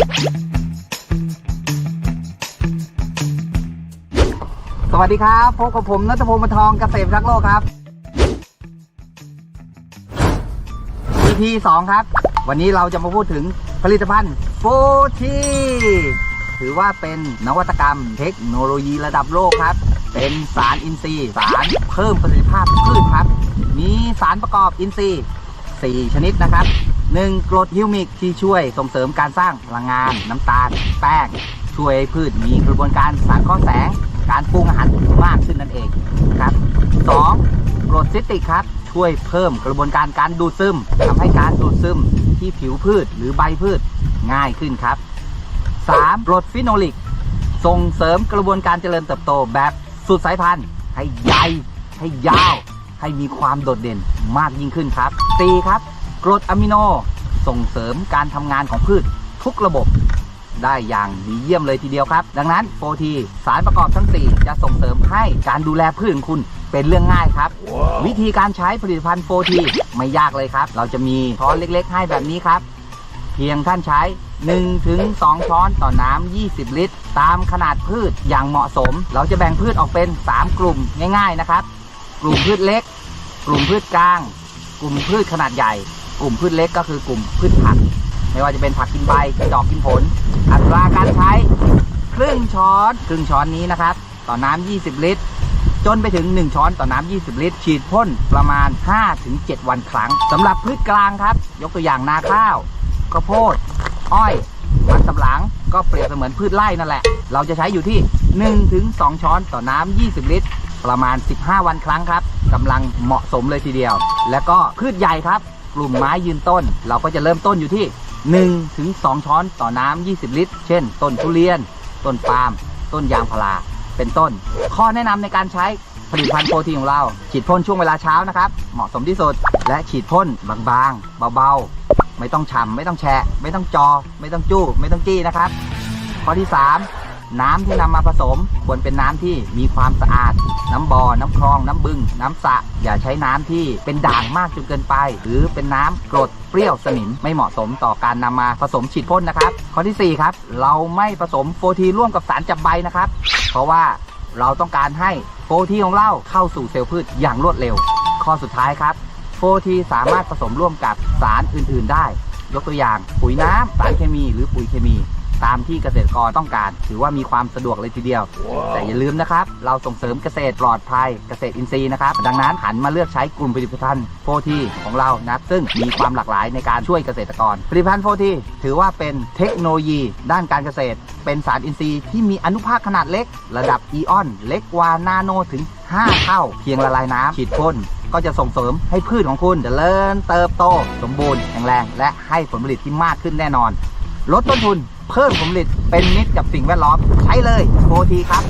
สวัสดีครับพบกับผมนัทพงศ์มทองเกษตรรักโลกครับ EP งครับ วันนี้เราจะมาพูดถึงผลิตภัณฑ์โฟชีถือว่าเป็นนวัตกรรมเทคโนโลยีระดับโลกครับ เป็นสารอินทรีย์ สารเพิ่มประสิทธิภาพพืชครับ มีสารประกอบอินทรีย์ 4 ชนิดนะครับ 1. กรดฮิวมิกที่ช่วยส่งเสริมการสร้างพลังงาน น้ำตาล แป้ง ช่วยพืชมีกระบวนการสังเคราะห์แสง การปรุงอาหารมากขึ้นนั่นเองครับ 2. กรดซิตริกครับ ช่วยเพิ่มกระบวนการการดูดซึมทำให้การดูดซึมที่ผิวพืชหรือใบพืชง่ายขึ้นครับ 3. กรดฟิโนลิก ส่งเสริมกระบวนการเจริญเติบโตแบบสุดสายพันธุ์ ให้ใหญ่ให้ยาว ให้มีความโดดเด่นมากยิ่งขึ้นครับ 4. ครับ กรดอะมิโนส่งเสริมการทำงานของพืชทุกระบบได้อย่างดีเยี่ยมเลยทีเดียวครับ ดังนั้นโฟทีสารประกอบทั้ง 4 จะส่งเสริมให้การดูแลพืชของคุณเป็นเรื่องง่ายครับวิธีการใช้ผลิตภัณฑ์โฟทีไม่ยากเลยครับ เราจะมีช้อนเล็กๆ ให้แบบนี้ครับ เพียงท่านใช้1-2ถึง2ช้อนต่อน้ำ 20 ลิตร ตามขนาดพืชอย่างเหมาะสม เราจะแบ่งพืชออกเป็น 3 กลุ่มง่าย ๆนะครับ กลุ่มพืชเล็ก กลุ่มพืชกลาง กลุ่มพืชขนาดใหญ่ กลุ่มพืชเล็กก็คือกลุ่มพืชผัก ไม่ว่าจะเป็นผักกินใบกินดอกกินผล อัตราการใช้ครึ่งช้อนครึ่งช้อนนี้นะครับ ต่อน้ำ20 ลิตร จนไปถึง 1 ช้อนต่อน้ำ20 ลิตร ฉีดพ่นประมาณ 5-7 วันครั้งสำหรับพืชกลางครับ ยกตัวอย่างนาข้าวข้าวโพด อ้อยมันสำหลังก็เปรียบเสมือนพืชไร่นั่นแหละ เราจะใช้อยู่ที่ 1-2 ช้อนต่อน้ำ20 ลิตร ประมาณ 15 วันครั้งครับกำลังเหมาะสมเลยทีเดียว แล้วก็พืชใหญ่ครับ กลุ่มไม้ยืนต้น เราก็จะเริ่มต้นอยู่ที่1ถึง2ช้อนต่อน้ำ 20 ลิตร เช่น ต้นทุเรียน ต้นปาล์ม ต้นยางพารา เป็นต้น ข้อแนะนำในการใช้ผลิตภัณฑ์โปรตีนของเรา ฉีดพ่นช่วงเวลาเช้านะครับ เหมาะสมที่สุด และฉีดพ่นบางๆ เบาๆ ไม่ต้องฉ่ำไม่ต้องแฉะ ไม่ต้องจอ ไม่ต้องจู้ ไม่ต้องจี้นะครับ ข้อที่ 3 น้ำที่นำมาผสมควรเป็นน้ำที่มีความสะอาด น้ำบอ่อน้ำคลอง น้ำบึง น้ำสระอย่าใช้น้ำที่เป็นด่างมากจนเกินไป หรือเป็นน้ำกรดเปรี้ยวสนิมไม่เหมาะสมต่อการนำมาผสมฉีดพ่นนะครับ ข้อทีสี่ 4 ครับ เราไม่ผสมโฟทีร่วมกับสารจับใบนะครับ เพราะว่าเราต้องการให้โฟทีของเราเข้าสู่เซลล์พืชอย่างรวดเร็ว ข้อสุดท้ายครับโฟทีสามารถผสมร่วมกับสารอื่น ๆ ได้ ยกตัวอย่างปุ๋ยน้ำสารเคมี หรือปุ๋ยเคมี ตามที่เกษตรกรต้องการ ถือว่ามีความสะดวกเลยทีเดียว แต่อย่าลืมนะครับ เราส่งเสริมเกษตรปลอดภัยเกษตรอินทรีย์นะครับ ดังนั้นหันมาเลือกใช้กลุ่มผลิตภัณฑ์โฟทีของเรานะครับซึ่งมีความหลากหลายในการช่วยเกษตรกร ผลิตภัณฑ์โฟทีถือว่าเป็นเทคโนโลยี ด้านการเกษตร เป็นสารอินทรีย์ที่มีอนุภาคขนาดเล็ก ระดับอีออน เล็กกว่านาโนถึง 5 เท่า เพียงละลายน้ำฉีดพ่นก็จะส่งเสริมให้พืชของคุณเจริญเติบโต สมบูรณ์แข็งแรง และให้ผลผลิตที่มากขึ้นแน่นอน ลดต้นทุน เพิ่มผลผลิตเป็นมิตรกับสิ่งแวดล้อม ใช้เลยโฟทีครับ